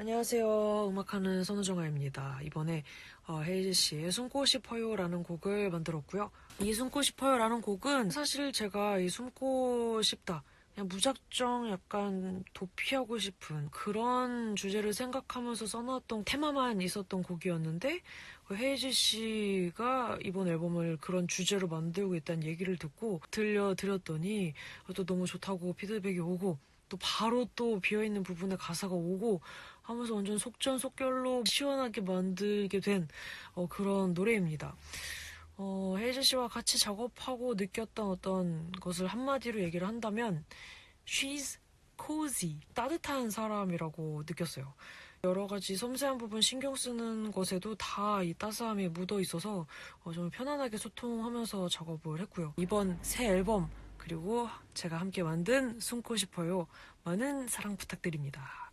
안녕하세요. 음악하는 선우정아입니다. 이번에 어, 헤이즈 씨의 숨고 싶어요라는 곡을 만들었고요. 이 숨고 싶어요라는 곡은 사실 제가 이 숨고 싶다. 그냥 무작정 약간 도피하고 싶은 그런 주제를 생각하면서 써놨던 테마만 있었던 곡이었는데 그 헤이즈 씨가 이번 앨범을 그런 주제로 만들고 있다는 얘기를 듣고 들려드렸더니 또 너무 좋다고 피드백이 오고 또 바로 또 비어있는 부분에 가사가 오고 하면서 완전 속전속결로 시원하게 만들게 된 어, 그런 노래입니다. 어, 헤이즈 씨와 같이 작업하고 느꼈던 어떤 것을 한마디로 얘기를 한다면 She's cozy, 따뜻한 사람이라고 느꼈어요. 여러 가지 섬세한 부분 신경 쓰는 것에도 다 이 따스함이 묻어 있어서 어, 정말 편안하게 소통하면서 작업을 했고요. 이번 새 앨범 그리고 제가 함께 만든 숨고 싶어요. 많은 사랑 부탁드립니다.